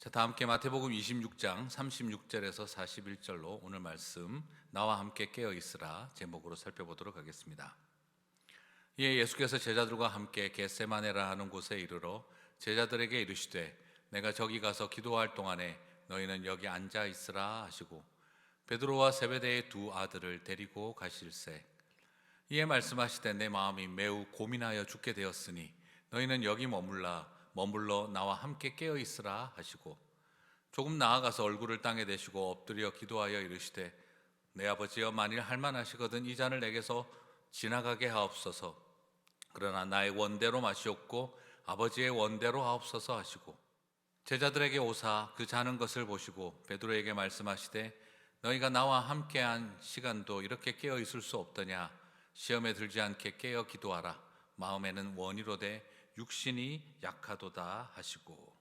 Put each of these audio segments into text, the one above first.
자, 다 함께 마태복음 26장 36절에서 41절로 오늘 말씀 나와 함께 깨어 있으라 제목으로 살펴보도록 하겠습니다. 이에 예수께서 제자들과 함께 겟세마네라 하는 곳에 이르러 제자들에게 이르시되 내가 저기 가서 기도할 동안에 너희는 여기 앉아 있으라 하시고 베드로와 세베대의 두 아들을 데리고 가실세 이에 말씀하시되 내 마음이 매우 고민하여 죽게 되었으니 너희는 여기 머물라 머물러 나와 함께 깨어 있으라 하시고 조금 나아가서 얼굴을 땅에 대시고 엎드려 기도하여 이르시되 내 아버지여 만일 할만하시거든 이 잔을 내게서 지나가게 하옵소서. 그러나 나의 원대로 마시옵고 아버지의 원대로 하옵소서 하시고 제자들에게 오사 그 자는 것을 보시고 베드로에게 말씀하시되 너희가 나와 함께한 시간도 이렇게 깨어 있을 수 없더냐. 시험에 들지 않게 깨어 기도하라. 마음에는 원이로되 육신이 약하도다 하시고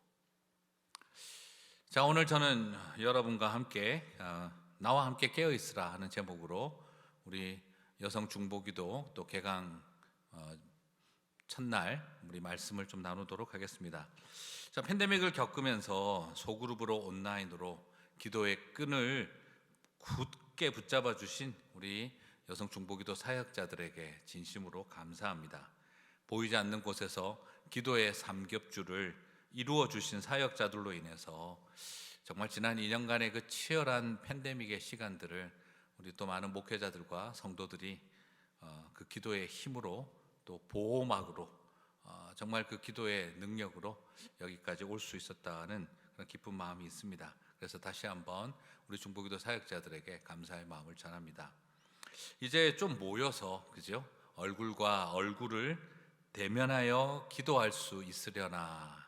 자 오늘 저는 여러분과 함께 어, 나와 함께 깨어 있으라 하는 제목으로 우리 여성 중보기도 또 개강 어, 첫날 우리 말씀을 좀 나누도록 하겠습니다. 자 팬데믹을 겪으면서 소그룹으로 온라인으로 기도의 끈을 굳게 붙잡아 주신 우리 여성 중보기도 사역자들에게 진심으로 감사합니다. 보이지 않는 곳에서 기도의 삼겹줄을 이루어 주신 사역자들로 인해서 정말 지난 2년간의 그 치열한 팬데믹의 시간들을 우리 또 많은 목회자들과 성도들이 어, 그 기도의 힘으로 또 보호막으로 어, 정말 그 기도의 능력으로 여기까지 올 수 있었다는 그런 기쁜 마음이 있습니다. 그래서 다시 한번 우리 중보기도 사역자들에게 감사의 마음을 전합니다. 이제 좀 모여서 그죠? 얼굴과 얼굴을 대면하여 기도할 수 있으려나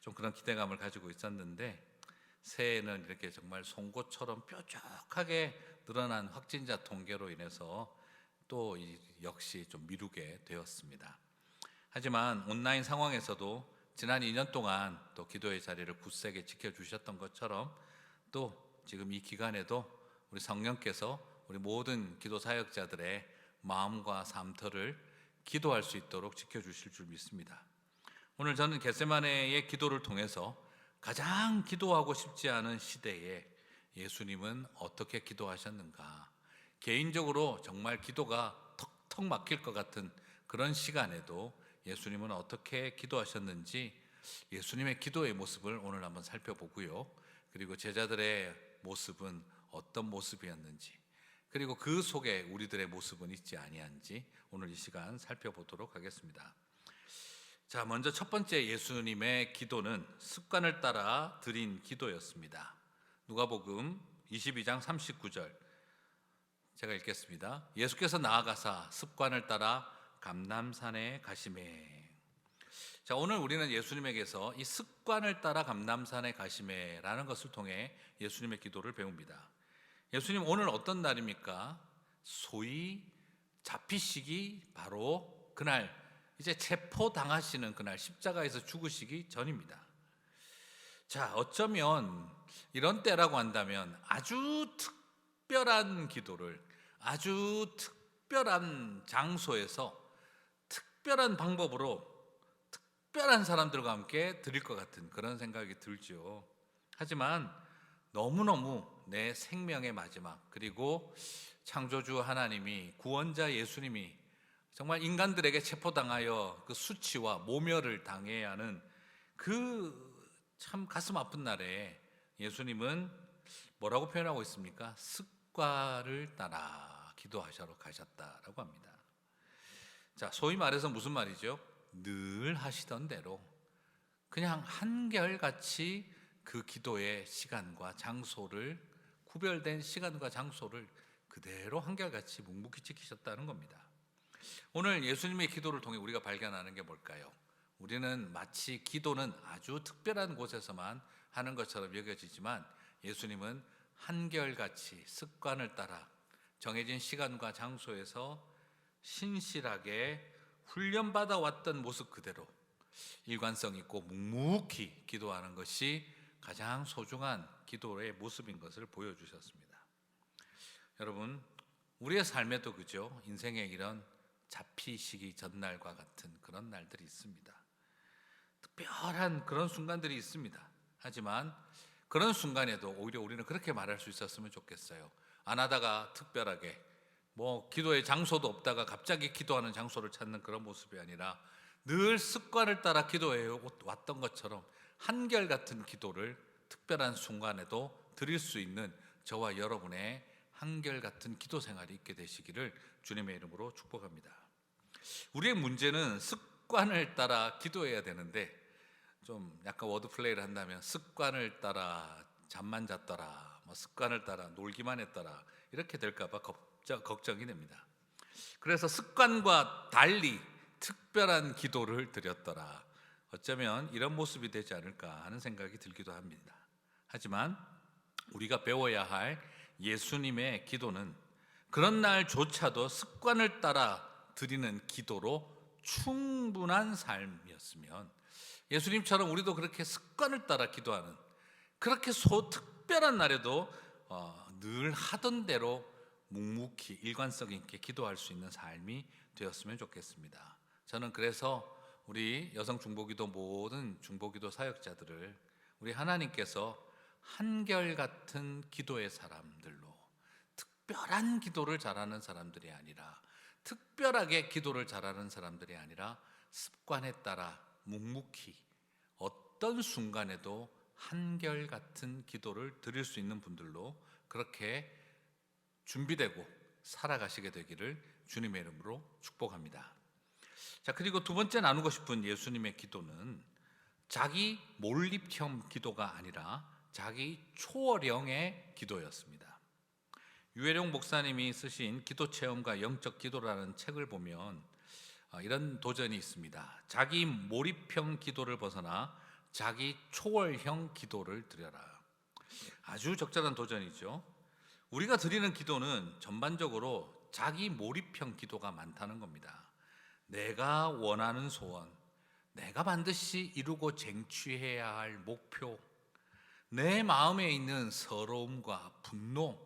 좀 그런 기대감을 가지고 있었는데 새해에는 이렇게 정말 송곳처럼 뾰족하게 늘어난 확진자 통계로 인해서 또 이- 역시 좀 미루게 되었습니다. 하지만 온라인 상황에서도 지난 2년 동안 또 기도의 자리를 굳세게 지켜주셨던 것처럼 또 지금 이 기간에도 우리 성령께서 우리 모든 기도 사역자들의 마음과 삶터를 기도할 수 있도록 지켜주실 줄 믿습니다. 오늘 저는 겟세마네의 기도를 통해서 가장 기도하고 싶지 않은 시대에 예수님은 어떻게 기도하셨는가? 개인적으로 정말 기도가 턱턱 막힐 것 같은 그런 시간에도 예수님은 어떻게 기도하셨는지 예수님의 기도의 모습을 오늘 한번 살펴보고요. 그리고 제자들의 모습은 어떤 모습이었는지 그리고 그 속에 우리들의 모습은 있지 아니한지 오늘 이 시간 살펴보도록 하겠습니다. 자, 먼저 첫 번째 예수님의 기도는 습관을 따라 드린 기도였습니다. 누가복음 22장 39절. 제가 읽겠습니다. 예수께서 나아가사 습관을 따라 감남산에 가시매. 자, 오늘 우리는 예수님에게서 이 습관을 따라 감남산에 가시매라는 것을 통해 예수님의 기도를 배웁니다. 예수님 오늘 어떤 날입니까? 소위 잡히시기 바로 그날 이제 체포 당하시는 그날 십자가에서 죽으시기 전입니다. 자, 어쩌면 이런 때라고 한다면 아주 특별한 기도를 아주 특별한 장소에서 특별한 방법으로 특별한 사람들과 함께 드릴 것 같은 그런 생각이 들죠. 하지만 너무너무 내 생명의 마지막 그리고 창조주 하나님이 구원자 예수님이 정말 인간들에게 체포당하여 그 수치와 모멸을 당해야 하는 그 참 가슴 아픈 날에 예수님은 뭐라고 표현하고 있습니까? 습관을 따라 기도하셔러 가셨다라고 합니다. 자, 소위 말해서 무슨 말이죠? 늘 하시던 대로 그냥 한결같이 그 기도의 시간과 장소를 구별된 시간과 장소를 그대로 한결같이 묵묵히 지키셨다는 겁니다. 오늘 예수님의 기도를 통해 우리가 발견하는 게 뭘까요? 우리는 마치 기도는 아주 특별한 곳에서만 하는 것처럼 여겨지지만 예수님은 한결같이 습관을 따라 정해진 시간과 장소에서 신실하게 훈련받아 왔던 모습 그대로 일관성 있고 묵묵히 기도하는 것이 가장 소중한 기도의 모습인 것을 보여주셨습니다. 여러분, 우리의 삶에도 그죠? 인생에 이런 잡히시기 전날과 같은 그런 날들이 있습니다. 특별한 그런 순간들이 있습니다. 하지만 그런 순간에도 오히려 우리는 그렇게 말할 수 있었으면 좋겠어요. 안 하다가 특별하게 뭐 기도의 장소도 없다가 갑자기 기도하는 장소를 찾는 그런 모습이 아니라 늘 습관을 따라 기도해 왔던 것처럼 한결같은 기도를 특별한 순간에도 드릴 수 있는 저와 여러분의 한결같은 기도 생활이 있게 되시기를 주님의 이름으로 축복합니다. 우리의 문제는 습관을 따라 기도해야 되는데 좀 약간 워드 플레이를 한다면 습관을 따라 잠만 잤더라, 뭐 습관을 따라 놀기만 했더라 이렇게 될까봐 걱정, 걱정이 됩니다. 그래서 습관과 달리 특별한 기도를 드렸더라. 어쩌면 이런 모습이 되지 않을까 하는 생각이 들기도 합니다. 하지만 우리가 배워야 할 예수님의 기도는 그런 날조차도 습관을 따라 드리는 기도로 충분한 삶이었으면 예수님처럼 우리도 그렇게 습관을 따라 기도하는 그렇게 소 특별한 날에도 어, 늘 하던 대로 묵묵히 일관성 있게 기도할 수 있는 삶이 되었으면 좋겠습니다. 저는 그래서 우리 여성 중보기도 모든 중보기도 사역자들을 우리 하나님께서 한결 같은 기도의 사람들로 특별한 기도를 잘하는 사람들이 아니라 특별하게 기도를 잘하는 사람들이 아니라 습관에 따라 묵묵히 어떤 순간에도 한결 같은 기도를 드릴 수 있는 분들로 그렇게 준비되고 살아가시게 되기를 주님의 이름으로 축복합니다. 자, 그리고 두 번째 나누고 싶은 예수님의 기도는 자기 몰입형 기도가 아니라 자기 초월형의 기도였습니다. 유해룡 목사님이 쓰신 기도 체험과 영적 기도라는 책을 보면 아, 이런 도전이 있습니다. 자기 몰입형 기도를 벗어나 자기 초월형 기도를 드려라. 아주 적절한 도전이죠. 우리가 드리는 기도는 전반적으로 자기 몰입형 기도가 많다는 겁니다. 내가 원하는 소원, 내가 반드시 이루고 쟁취해야 할 목표, 내 마음에 있는 서러움과 분노,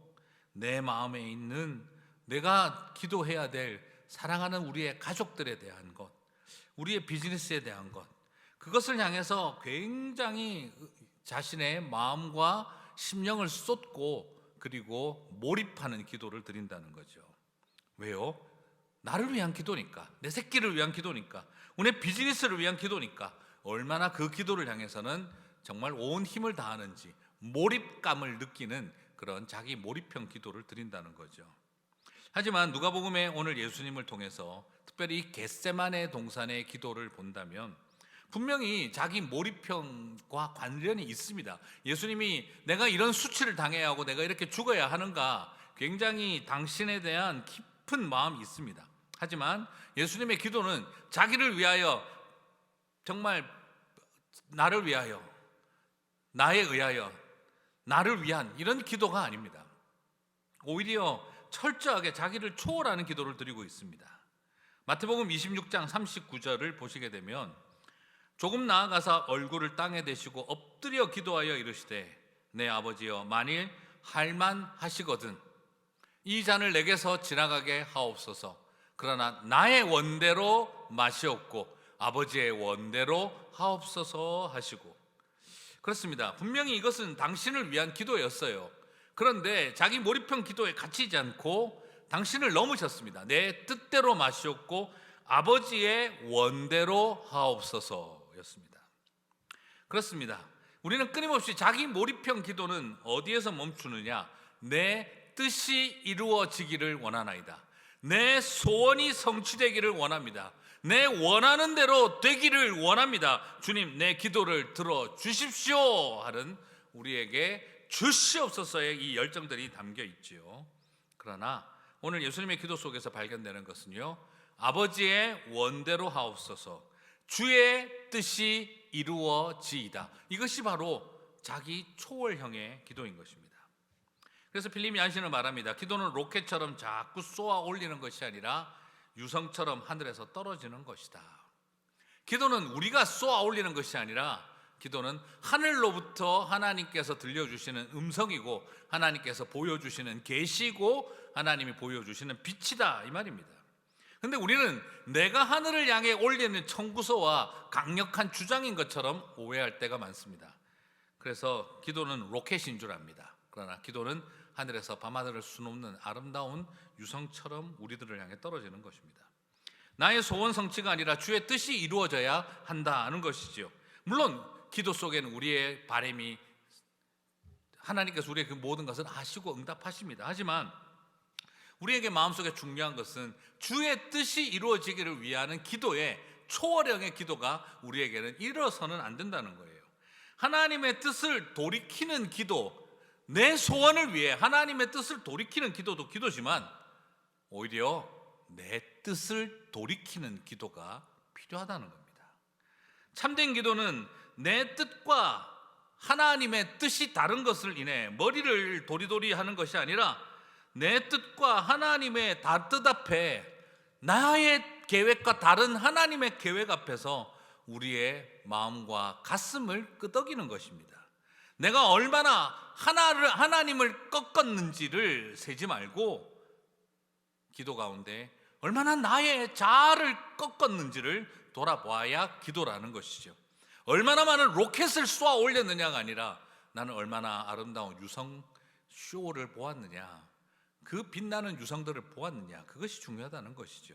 내 마음에 있는 내가 기도해야 될 사랑하는 우리의 가족들에 대한 것, 우리의 비즈니스에 대한 것, 그것을 향해서 굉장히 자신의 마음과 심령을 쏟고 그리고 몰입하는 기도를 드린다는 거죠. 왜요? 나를 위한 기도니까, 내 새끼를 위한 기도니까, 우리 비즈니스를 위한 기도니까, 얼마나 그 기도를 향해서는 정말 온 힘을 다하는지 몰입감을 느끼는 그런 자기 몰입형 기도를 드린다는 거죠. 하지만 누가복음에 오늘 예수님을 통해서 특별히 겟세만의 동산의 기도를 본다면 분명히 자기 몰입형과 관련이 있습니다. 예수님이 내가 이런 수치를 당해야 하고 내가 이렇게 죽어야 하는가 굉장히 당신에 대한 깊은 마음이 있습니다. 하지만 예수님의 기도는 자기를 위하여 정말 나를 위하여 나에 의하여 나를 위한 이런 기도가 아닙니다. 오히려 철저하게 자기를 초월하는 기도를 드리고 있습니다. 마태복음 26장 39절을 보시게 되면 조금 나아가서 얼굴을 땅에 대시고 엎드려 기도하여 이르시되 내 아버지여 만일 할만 하시거든 이 잔을 내게서 지나가게 하옵소서 그러나 나의 원대로 마시옵고 아버지의 원대로 하옵소서 하시고 그렇습니다. 분명히 이것은 당신을 위한 기도였어요. 그런데 자기 몰입형 기도에 갇히지 않고 당신을 넘으셨습니다. 내 뜻대로 마시옵고 아버지의 원대로 하옵소서였습니다. 그렇습니다. 우리는 끊임없이 자기 몰입형 기도는 어디에서 멈추느냐? 내 뜻이 이루어지기를 원하나이다. 내 소원이 성취되기를 원합니다. 내 원하는 대로 되기를 원합니다. 주님, 내 기도를 들어 주십시오. 하는 우리에게 주시옵소서의 이 열정들이 담겨 있지요. 그러나 오늘 예수님의 기도 속에서 발견되는 것은요. 아버지의 원대로 하옵소서. 주의 뜻이 이루어지이다. 이것이 바로 자기 초월형의 기도인 것입니다. 그래서 필립이 안신을 말합니다. 기도는 로켓처럼 자꾸 쏘아 올리는 것이 아니라 유성처럼 하늘에서 떨어지는 것이다. 기도는 우리가 쏘아 올리는 것이 아니라 기도는 하늘로부터 하나님께서 들려주시는 음성이고 하나님께서 보여주시는 계시고 하나님이 보여주시는 빛이다 이 말입니다. 근데 우리는 내가 하늘을 향해 올리는 청구서와 강력한 주장인 것처럼 오해할 때가 많습니다. 그래서 기도는 로켓인 줄 압니다. 그러나 기도는 하늘에서 밤하늘을 수놓는 아름다운 유성처럼 우리들을 향해 떨어지는 것입니다. 나의 소원 성취가 아니라 주의 뜻이 이루어져야 한다는 것이지요. 물론 기도 속에는 우리의 바람이 하나님께서 우리의 그 모든 것을 아시고 응답하십니다. 하지만 우리에게 마음속에 중요한 것은 주의 뜻이 이루어지기를 위하는 기도의 초월형의 기도가 우리에게는 일어서는 안 된다는 거예요. 하나님의 뜻을 돌이키는 기도, 내 소원을 위해 하나님의 뜻을 돌이키는 기도도 기도지만 오히려 내 뜻을 돌이키는 기도가 필요하다는 겁니다. 참된 기도는 내 뜻과 하나님의 뜻이 다른 것을 인해 머리를 도리도리 하는 것이 아니라 내 뜻과 하나님의 다뜻 앞에 나의 계획과 다른 하나님의 계획 앞에서 우리의 마음과 가슴을 끄덕이는 것입니다. 내가 얼마나 하나를 하나님을 꺾었는지를 세지 말고 기도 가운데 얼마나 나의 자아를 꺾었는지를 돌아봐야 기도라는 것이죠. 얼마나 많은 로켓을 쏘아 올렸느냐가 아니라 나는 얼마나 아름다운 유성 쇼를 보았느냐. 그 빛나는 유성들을 보았느냐. 그것이 중요하다는 것이죠.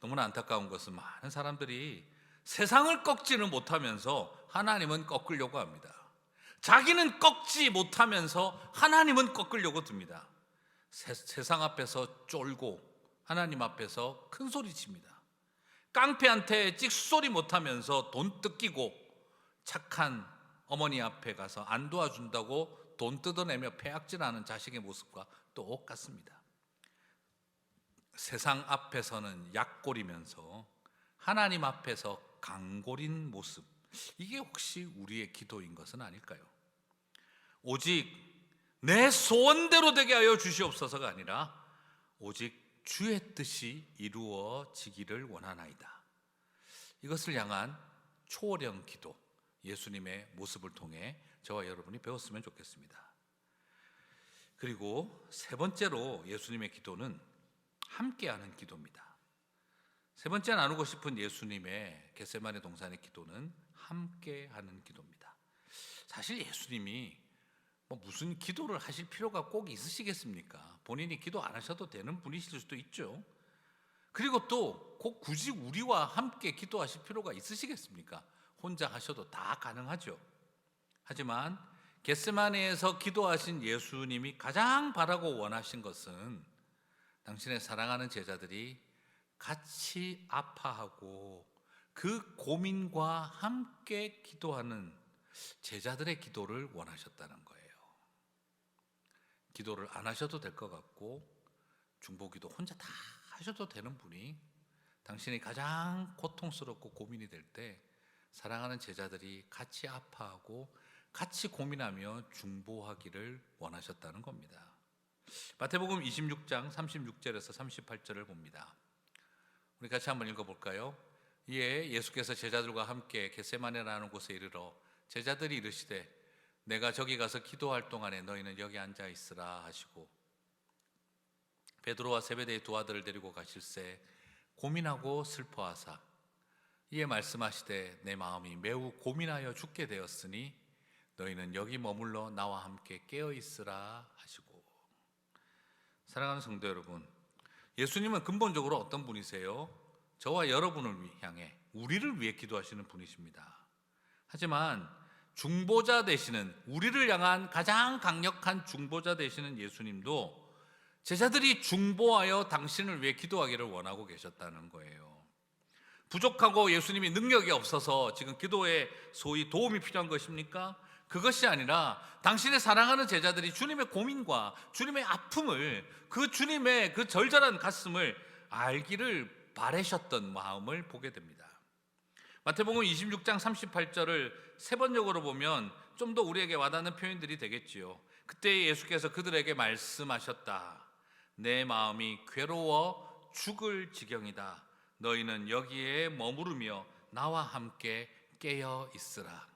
너무나 안타까운 것은 많은 사람들이 세상을 꺾지는 못하면서 하나님은 꺾으려고 합니다. 자기는 꺾지 못하면서 하나님은 꺾으려고 듭니다. 세, 세상 앞에서 쫄고 하나님 앞에서 큰 소리 칩니다. 깡패한테 찍소리 못하면서 돈 뜯기고 착한 어머니 앞에 가서 안 도와준다고 돈 뜯어내며 폐악질하는 자식의 모습과 똑같습니다. 세상 앞에서는 약골이면서 하나님 앞에서 강골인 모습. 이게 혹시 우리의 기도인 것은 아닐까요? 오직 내 소원대로 되게 하여 주시옵소서가 아니라 오직 주의 뜻이 이루어지기를 원하나이다. 이것을 향한 초월형 기도, 예수님의 모습을 통해 저와 여러분이 배웠으면 좋겠습니다. 그리고 세 번째로 예수님의 기도는 함께하는 기도입니다. 세 번째 나누고 싶은 예수님의 겟세마네 동산의 기도는 함께하는 기도입니다. 사실 예수님이 뭐 무슨 기도를 하실 필요가 꼭 있으시겠습니까? 본인이 기도 안 하셔도 되는 분이실 수도 있죠. 그리고 또 꼭 굳이 우리와 함께 기도하실 필요가 있으시겠습니까? 혼자 하셔도 다 가능하죠. 하지만 겟세마네에서 기도하신 예수님이 가장 바라고 원하신 것은 당신의 사랑하는 제자들이 같이 아파하고 그 고민과 함께 기도하는 제자들의 기도를 원하셨다는 거예요. 기도를 안 하셔도 될 것 같고 중보기도 혼자 다 하셔도 되는 분이 당신이 가장 고통스럽고 고민이 될 때 사랑하는 제자들이 같이 아파하고 같이 고민하며 중보하기를 원하셨다는 겁니다. 마태복음 26장 36절에서 38절을 봅니다. 우리 같이 한번 읽어볼까요? 이에 예수께서 제자들과 함께 겟세마네라는 곳에 이르러 제자들이 이르시되 내가 저기 가서 기도할 동안에 너희는 여기 앉아 있으라 하시고 베드로와 세베대의 두 아들을 데리고 가실새 고민하고 슬퍼하사 이에 말씀하시되 내 마음이 매우 고민하여 죽게 되었으니 너희는 여기 머물러 나와 함께 깨어 있으라 하시고 사랑하는 성도 여러분 예수님은 근본적으로 어떤 분이세요? 저와 여러분을 향해 우리를 위해 기도하시는 분이십니다. 하지만 중보자 되시는 우리를 향한 가장 강력한 중보자 되시는 예수님도 제자들이 중보하여 당신을 위해 기도하기를 원하고 계셨다는 거예요. 부족하고 예수님이 능력이 없어서 지금 기도에 소위 도움이 필요한 것입니까? 그것이 아니라 당신의 사랑하는 제자들이 주님의 고민과 주님의 아픔을 그 주님의 그 절절한 가슴을 알기를 바라셨던 마음을 보게 됩니다. 마태복음 26장 38절을 세 번역으로 보면 좀 더 우리에게 와닿는 표현들이 되겠지요. 그때 예수께서 그들에게 말씀하셨다. 내 마음이 괴로워 죽을 지경이다. 너희는 여기에 머무르며 나와 함께 깨어 있으라.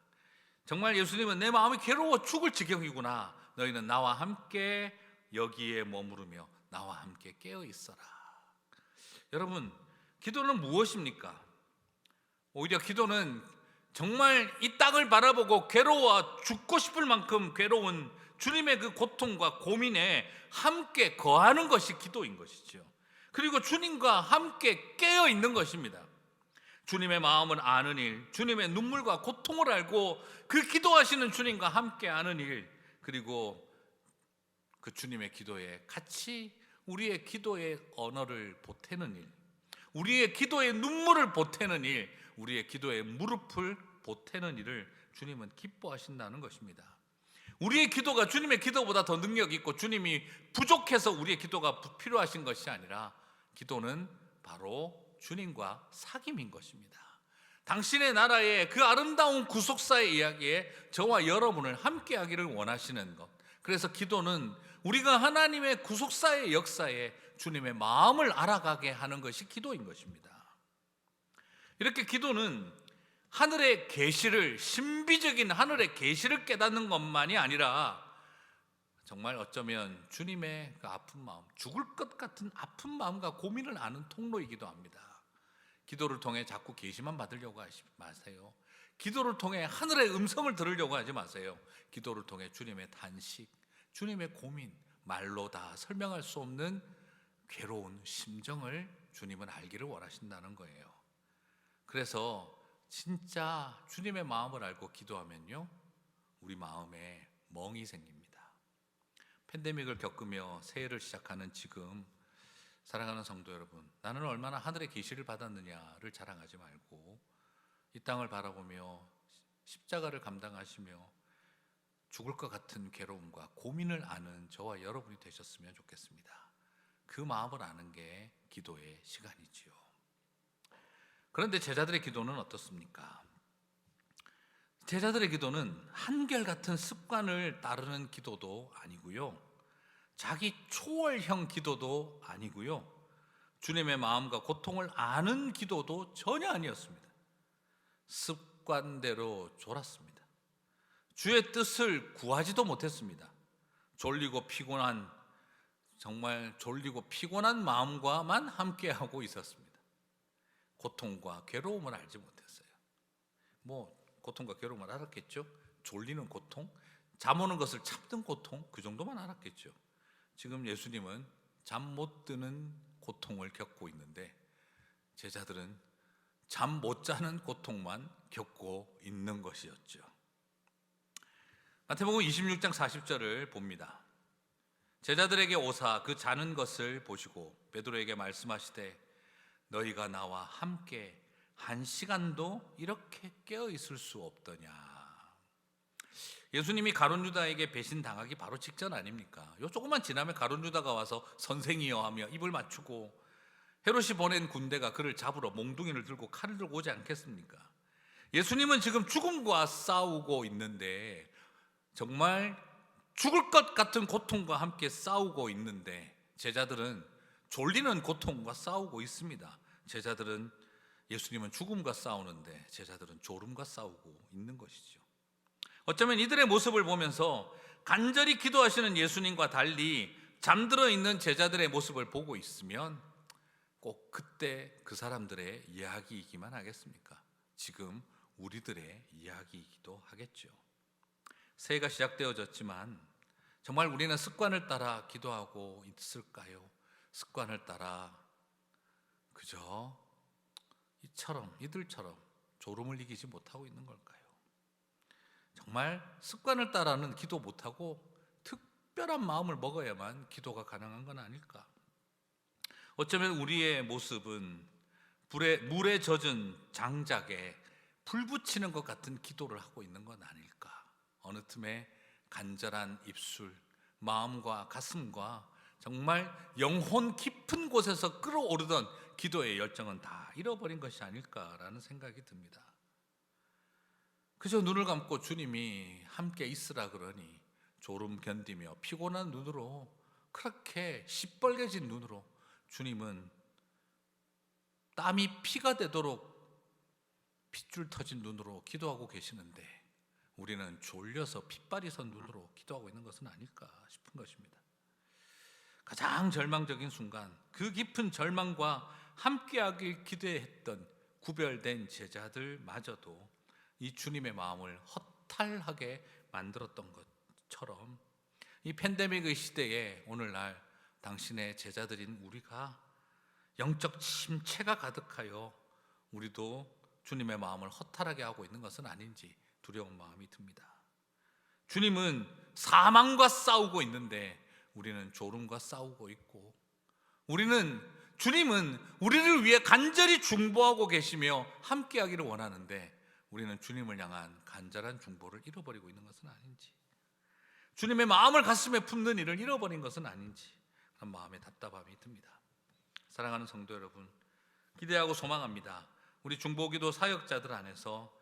정말 예수님은 내 마음이 괴로워 죽을 지경이구나. 너희는 나와 함께 여기에 머무르며 나와 함께 깨어 있어라. 여러분, 기도는 무엇입니까? 오히려 기도는 정말 이 땅을 바라보고 괴로워 죽고 싶을 만큼 괴로운 주님의 그 고통과 고민에 함께 거하는 것이 기도인 것이죠. 그리고 주님과 함께 깨어 있는 것입니다. 주님의 마음을 아는 일, 주님의 눈물과 고통을 알고 그 기도하시는 주님과 함께 하는 일, 그리고 그 주님의 기도에 같이 우리의 기도의 언어를 보태는 일, 우리의 기도의 눈물을 보태는 일, 우리의 기도의 무릎을 보태는 일을 주님은 기뻐하신다는 것입니다. 우리의 기도가 주님의 기도보다 더 능력 있고 주님이 부족해서 우리의 기도가 부- 필요하신 것이 아니라 기도는 바로 주님과 사귐인 것입니다. 당신의 나라의 그 아름다운 구속사의 이야기에 저와 여러분을 함께 하기를 원하시는 것. 그래서 기도는 우리가 하나님의 구속사의 역사에 주님의 마음을 알아가게 하는 것이 기도인 것입니다. 이렇게 기도는 하늘의 계시를 신비적인 하늘의 계시를 깨닫는 것만이 아니라 정말 어쩌면 주님의 그 아픈 마음, 죽을 것 같은 아픈 마음과 고민을 아는 통로이기도 합니다. 기도를 통해 자꾸 계시만 받으려고 하지 마세요. 기도를 통해 하늘의 음성을 들으려고 하지 마세요. 기도를 통해 주님의 단식, 주님의 고민, 말로 다 설명할 수 없는 괴로운 심정을 주님은 알기를 원하신다는 거예요. 그래서 진짜 주님의 마음을 알고 기도하면요, 우리 마음에 멍이 생깁니다. 팬데믹을 겪으며 새해를 시작하는 지금 사랑하는 성도 여러분, 나는 얼마나 하늘의 계시를 받았느냐를 자랑하지 말고 이 땅을 바라보며 십자가를 감당하시며 죽을 것 같은 괴로움과 고민을 아는 저와 여러분이 되셨으면 좋겠습니다. 그 마음을 아는 게 기도의 시간이지요. 그런데 제자들의 기도는 어떻습니까? 제자들의 기도는 한결같은 습관을 따르는 기도도 아니고요. 자기 초월형 기도도 아니고요. 주님의 마음과 고통을 아는 기도도 전혀 아니었습니다. 습관대로 졸았습니다. 주의 뜻을 구하지도 못했습니다. 졸리고 피곤한 정말 졸리고 피곤한 마음과만 함께하고 있었습니다. 고통과 괴로움을 알지 못했어요. 뭐 고통과 괴로움을 알았겠죠. 졸리는 고통, 잠 오는 것을 참는 고통 그 정도만 알았겠죠. 지금 예수님은 잠 못 드는 고통을 겪고 있는데 제자들은 잠 못 자는 고통만 겪고 있는 것이었죠. 마태복음 26장 40절을 봅니다. 제자들에게 오사 그 자는 것을 보시고 베드로에게 말씀하시되 너희가 나와 함께 한 시간도 이렇게 깨어 있을 수 없더냐. 예수님이 가론 유다에게 배신 당하기 바로 직전 아닙니까? 요 조금만 지나면 가론 유다가 와서 선생이여 하며 입을 맞추고 헤롯이 보낸 군대가 그를 잡으러 몽둥이를 들고 칼을 들고 오지 않겠습니까? 예수님은 지금 죽음과 싸우고 있는데 정말 죽을 것 같은 고통과 함께 싸우고 있는데 제자들은 졸리는 고통과 싸우고 있습니다. 제자들은 예수님은 죽음과 싸우는데 제자들은 졸음과 싸우고 있는 것이죠. 어쩌면 이들의 모습을 보면서 간절히 기도하시는 예수님과 달리 잠들어 있는 제자들의 모습을 보고 있으면 꼭 그때 그 사람들의 이야기이기만 하겠습니까? 지금 우리들의 이야기이기도 하겠죠. 새해가 시작되어졌지만 정말 우리는 습관을 따라 기도하고 있을까요? 습관을 따라 그저 이처럼 이들처럼 졸음을 이기지 못하고 있는 걸까요? 정말 습관을 따라는 기도 못하고 특별한 마음을 먹어야만 기도가 가능한 건 아닐까? 어쩌면 우리의 모습은 불에, 물에 젖은 장작에 불 붙이는 것 같은 기도를 하고 있는 건 아닐까? 어느 틈에 간절한 입술, 마음과 가슴과 정말 영혼 깊은 곳에서 끌어오르던 기도의 열정은 다 잃어버린 것이 아닐까라는 생각이 듭니다. 그저 눈을 감고 주님이 함께 있으라 그러니 졸음 견디며 피곤한 눈으로 그렇게 시뻘개진 눈으로 주님은 땀이 피가 되도록 핏줄 터진 눈으로 기도하고 계시는데 우리는 졸려서 핏발이 선 눈으로 기도하고 있는 것은 아닐까 싶은 것입니다. 가장 절망적인 순간 그 깊은 절망과 함께하길 기대했던 구별된 제자들마저도 이 주님의 마음을 허탈하게 만들었던 것처럼 이 팬데믹의 시대에 오늘날 당신의 제자들인 우리가 영적 침체가 가득하여 우리도 주님의 마음을 허탈하게 하고 있는 것은 아닌지 두려운 마음이 듭니다. 주님은 사망과 싸우고 있는데 우리는 졸음과 싸우고 있고 우리는 주님은 우리를 위해 간절히 중보하고 계시며 함께하기를 원하는데 우리는 주님을 향한 간절한 중보를 잃어버리고 있는 것은 아닌지 주님의 마음을 가슴에 품는 일을 잃어버린 것은 아닌지 그런 마음의 답답함이 듭니다. 사랑하는 성도 여러분, 기대하고 소망합니다. 우리 중보기도 사역자들 안에서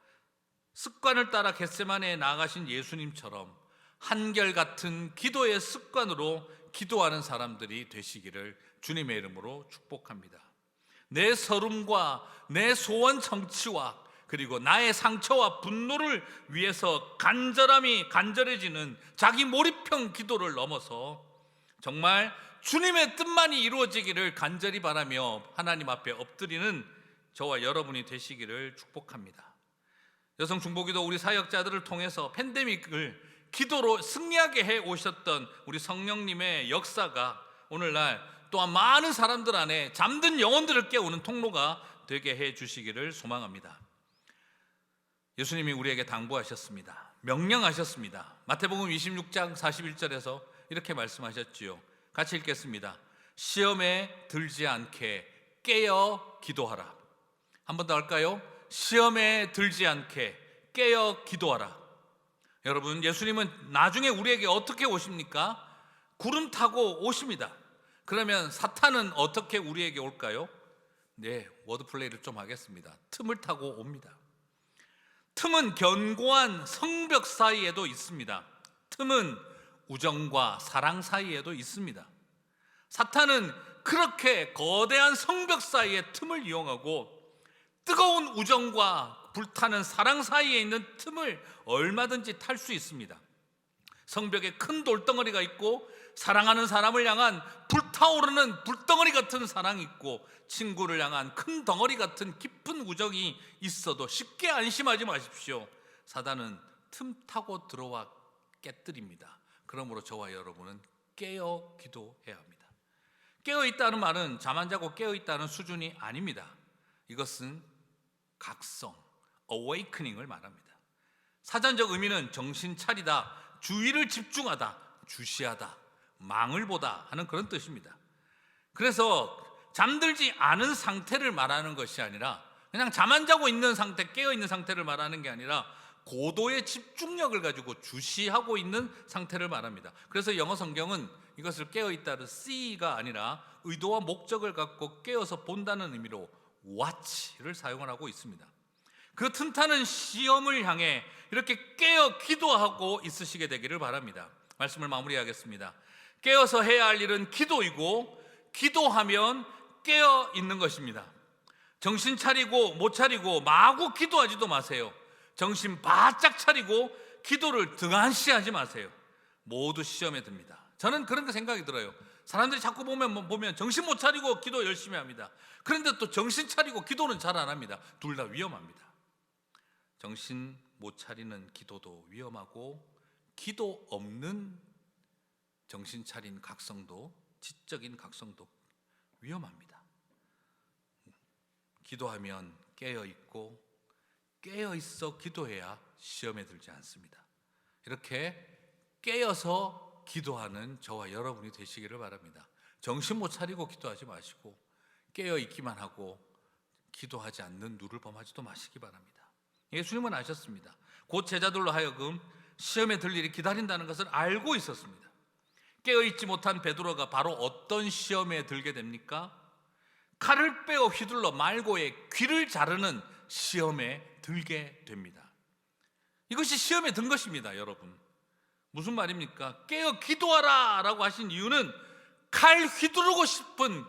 습관을 따라 겟세만에 나가신 예수님처럼 한결같은 기도의 습관으로 기도하는 사람들이 되시기를 주님의 이름으로 축복합니다. 내 서름과 내 소원 성취와 그리고 나의 상처와 분노를 위해서 간절함이 간절해지는 자기 몰입형 기도를 넘어서 정말 주님의 뜻만이 이루어지기를 간절히 바라며 하나님 앞에 엎드리는 저와 여러분이 되시기를 축복합니다. 여성 중보기도 우리 사역자들을 통해서 팬데믹을 기도로 승리하게 해 오셨던 우리 성령님의 역사가 오늘날 또한 많은 사람들 안에 잠든 영혼들을 깨우는 통로가 되게 해 주시기를 소망합니다. 예수님이 우리에게 당부하셨습니다. 명령하셨습니다. 마태복음 26장 41절에서 이렇게 말씀하셨지요. 같이 읽겠습니다. 시험에 들지 않게 깨어 기도하라. 한 번 더 할까요? 시험에 들지 않게 깨어 기도하라. 여러분, 예수님은 나중에 우리에게 어떻게 오십니까? 구름 타고 오십니다. 그러면 사탄은 어떻게 우리에게 올까요? 네, 워드 플레이를 좀 하겠습니다. 틈을 타고 옵니다. 틈은 견고한 성벽 사이에도 있습니다. 틈은 우정과 사랑 사이에도 있습니다. 사탄은 그렇게 거대한 성벽 사이의 틈을 이용하고 뜨거운 우정과 불타는 사랑 사이에 있는 틈을 얼마든지 탈 수 있습니다. 성벽에 큰 돌덩어리가 있고 사랑하는 사람을 향한 불타오르는 불덩어리 같은 사랑이 있고 친구를 향한 큰 덩어리 같은 깊은 우정이 있어도 쉽게 안심하지 마십시오. 사단은 틈 타고 들어와 깨뜨립니다. 그러므로 저와 여러분은 깨어 기도해야 합니다. 깨어 있다는 말은 잠 안 자고 깨어 있다는 수준이 아닙니다. 이것은 각성, awakening을 말합니다. 사전적 의미는 정신 차리다, 주의를 집중하다, 주시하다, 망을 보다 하는 그런 뜻입니다. 그래서 잠들지 않은 상태를 말하는 것이 아니라 그냥 잠 안 자고 있는 상태, 깨어 있는 상태를 말하는 게 아니라 고도의 집중력을 가지고 주시하고 있는 상태를 말합니다. 그래서 영어 성경은 이것을 깨어 있다는 see가 아니라 의도와 목적을 갖고 깨어서 본다는 의미로 watch를 사용을 하고 있습니다. 그 틈타는 시험을 향해 이렇게 깨어 기도하고 있으시게 되기를 바랍니다. 말씀을 마무리하겠습니다. 깨어서 해야 할 일은 기도이고 기도하면 깨어 있는 것입니다. 정신 차리고 못 차리고 마구 기도하지도 마세요. 정신 바짝 차리고 기도를 등한시하지 마세요. 모두 시험에 듭니다. 저는 그런 거 생각이 들어요. 사람들이 자꾸 보면 뭐 보면 정신 못 차리고 기도 열심히 합니다. 그런데 또 정신 차리고 기도는 잘 안 합니다. 둘 다 위험합니다. 정신 못 차리는 기도도 위험하고 기도 없는 정신 차린 각성도 지적인 각성도 위험합니다. 기도하면 깨어 있고 깨어 있어 기도해야 시험에 들지 않습니다. 이렇게 깨어서 기도하는 저와 여러분이 되시기를 바랍니다. 정신 못 차리고 기도하지 마시고 깨어 있기만 하고 기도하지 않는 누를 범하지도 마시기 바랍니다. 예수님은 아셨습니다. 곧 제자들로 하여금 시험에 들 일이 기다린다는 것을 알고 있었습니다. 깨어 있지 못한 베드로가 바로 어떤 시험에 들게 됩니까? 칼을 빼어 휘둘러 말고의 귀를 자르는 시험에 들게 됩니다. 이것이 시험에 든 것입니다, 여러분. 무슨 말입니까? 깨어 기도하라 라고 하신 이유는 칼 휘두르고 싶은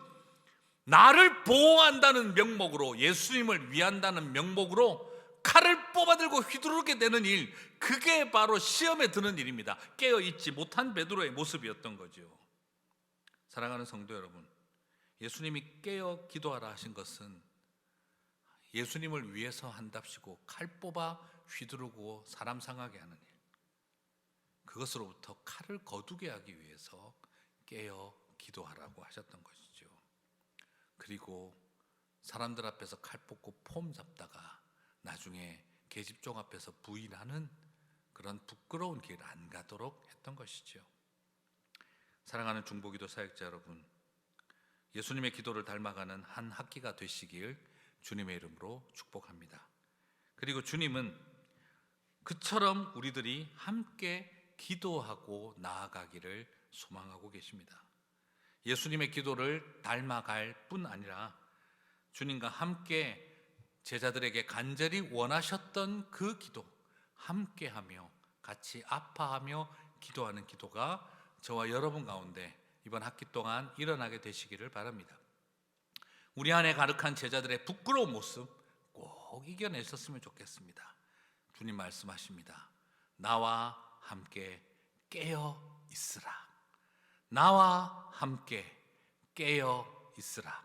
나를 보호한다는 명목으로 예수님을 위한다는 명목으로 칼을 뽑아들고 휘두르게 되는 일, 그게 바로 시험에 드는 일입니다. 깨어 있지 못한 베드로의 모습이었던 거죠. 사랑하는 성도 여러분, 예수님이 깨어 기도하라 하신 것은 예수님을 위해서 한답시고 칼 뽑아 휘두르고 사람 상하게 하는 일. 그것으로부터 칼을 거두게 하기 위해서 깨어 기도하라고 하셨던 것이죠. 그리고 사람들 앞에서 칼 뽑고 폼 잡다가 나중에 계집종 앞에서 부인하는 그런 부끄러운 길 안 가도록 했던 것이죠. 사랑하는 중보기도 사역자 여러분, 예수님의 기도를 닮아가는 한 학기가 되시길 주님의 이름으로 축복합니다. 그리고 주님은 그처럼 우리들이 함께 기도하고 나아가기를 소망하고 계십니다. 예수님의 기도를 닮아갈 뿐 아니라 주님과 함께 제자들에게 간절히 원하셨던 그 기도, 함께하며 같이 아파하며 기도하는 기도가 저와 여러분 가운데 이번 학기 동안 일어나게 되시기를 바랍니다. 우리 안에 가득한 제자들의 부끄러운 모습 꼭 이겨냈었으면 좋겠습니다. 주님 말씀하십니다. 나와 함께 깨어 있으라. 나와 함께 깨어 있으라.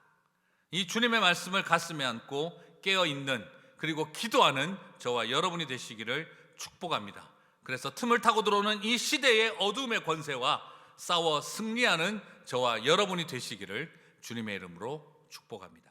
이 주님의 말씀을 가슴에 안고 깨어 있는 그리고 기도하는 저와 여러분이 되시기를 축복합니다. 그래서 틈을 타고 들어오는 이 시대의 어둠의 권세와 싸워 승리하는 저와 여러분이 되시기를 주님의 이름으로 축복합니다.